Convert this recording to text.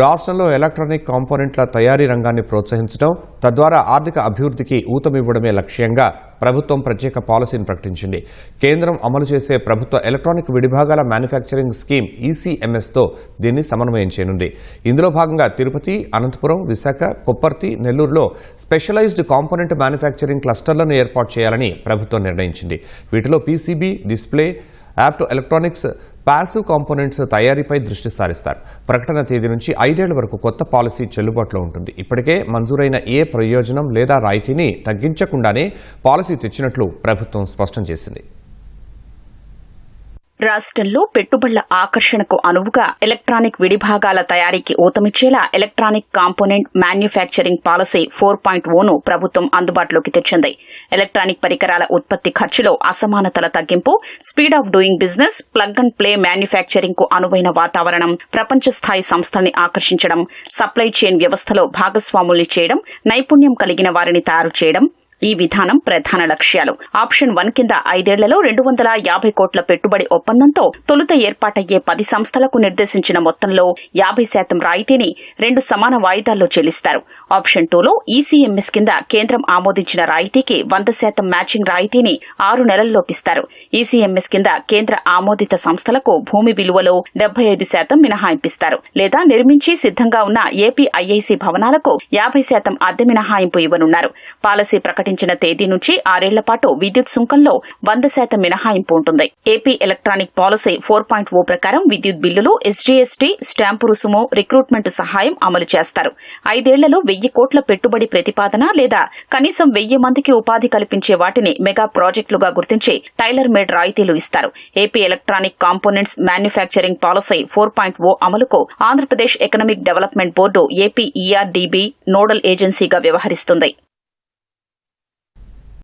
రాష్ట్రంలో ఎలక్ట్రానిక్ కాంపోనెంట్ల తయారీ రంగాన్ని ప్రోత్సహించడం తద్వారా ఆర్థిక అభివృద్ధికి ఊతమివ్వడమే లక్ష్యంగా ప్రభుత్వం ప్రత్యేక పాలసీని ప్రకటించింది. కేంద్రం అమలు చేసే ప్రభుత్వ ఎలక్ట్రానిక్ విడిభాగాల మ్యానుఫ్యాక్చరింగ్ స్కీమ్ ఈసీఎంఎస్తో దీన్ని సమన్వయం చేయనుంది. ఇందులో భాగంగా తిరుపతి అనంతపురం విశాఖ కొప్పర్తి నెల్లూరులో స్పెషలైజ్డ్ కాంపోనెంట్ మ్యానుఫ్యాక్చరింగ్ క్లస్టర్లను ఏర్పాటు చేయాలని ప్రభుత్వం నిర్ణయించింది. వీటిలో పీసీబీ డిస్ప్లే యాప్ట్ ఎలక్ట్రానిక్స్ పాసివ్ కాంపోనెంట్స్ తయారీపై దృష్టి సారిస్తారు. ప్రకటన తేదీ నుంచి ఐదేళ్ళ వరకు కొత్త పాలసీ చెల్లుబాటులో ఉంటుంది. ఇప్పటికే మంజూరైన ఏ ప్రయోజనం లేదా రాయితీని తగ్గించకుండానే పాలసీ తెచ్చినట్లు ప్రభుత్వం స్పష్టం చేసింది. రాష్ట్రంలో పెట్టుబడుల ఆకర్షణకు అనువుగా ఎలక్ట్రానిక్ విడిభాగాల తయారీకి ఊతమిచ్చేలా electronic component manufacturing policy four point own ప్రభుత్వం అందుబాటులోకి తెచ్చింది. ఎలక్ట్రానిక్ పరికరాల ఉత్పత్తి ఖర్చులో అసమానతల తగ్గింపు speed of doing business plug and play మ్యానుఫ్యాక్చరింగ్కు అనువైన వాతావరణం ప్రపంచ స్థాయి సంస్థల్ని ఆకర్షించడం సప్లై చైన్ వ్యవస్థలో భాగస్వాముల్ని చేయడం నైపుణ్యం కలిగిన వారిని తయారు చేయడం ఈ విధానం ప్రధాన లక్ష్యాలు. ఆప్షన్ వన్ కింద ఐదేళ్ళలో రెండు వందల యాభై కోట్ల పెట్టుబడి ఒప్పందంతో తొలుత ఏర్పాటయ్యే పది సంస్థలకు నిర్దేశించిన మొత్తంలో యాభై శాతం రాయితీని రెండు సమాన వాయిదాల్లో చెల్లిస్తారు. ఆప్షన్ టూలో ఈసీఎంఎస్ కింద కేంద్రం ఆమోదించిన రాయితీకి వంద శాతం మ్యాచింగ్ రాయితీని ఆరు నెలల్లోపిస్తారు. ఈసీఎంఎస్ కింద కేంద్ర ఆమోదిత సంస్థలకు భూమి విలువలో డెబ్బై ఐదు శాతం మినహాయింపిస్తారు లేదా నిర్మించి సిద్ధంగా ఉన్న ఏపీ ఐఐసి భవనాలకు యాభై శాతం అద్దె మినహాయింపు ఇవ్వనున్నారు. పాలసీ ప్రకటించిన తేదీ నుంచి ఆరేళ్ళ పాటు విద్యుత్ సుంకంలో వంద శాతం మినహాయింపు ఉంటుంది. AP electronic policy four point O ప్రకారం విద్యుత్ బిల్లులు ఎస్జీఎస్టీ స్టాంపు రుసుము రిక్రూట్మెంట్ సహాయం అమలు చేస్తారు. ఐదేళ్ళలో వెయ్యి కోట్ల పెట్టుబడి ప్రతిపాదన లేదా కనీసం వెయ్యి మందికి ఉపాధి కల్పించే వాటిని మెగా ప్రాజెక్టులుగా గుర్తించి టైలర్ మేడ్ రాయితీలు ఇస్తారు. AP electronic components manufacturing policy four point O అమలుకు Andhra Pradesh economic development board APERDB nodal ఏజెన్సీగా వ్యవహరిస్తుంది.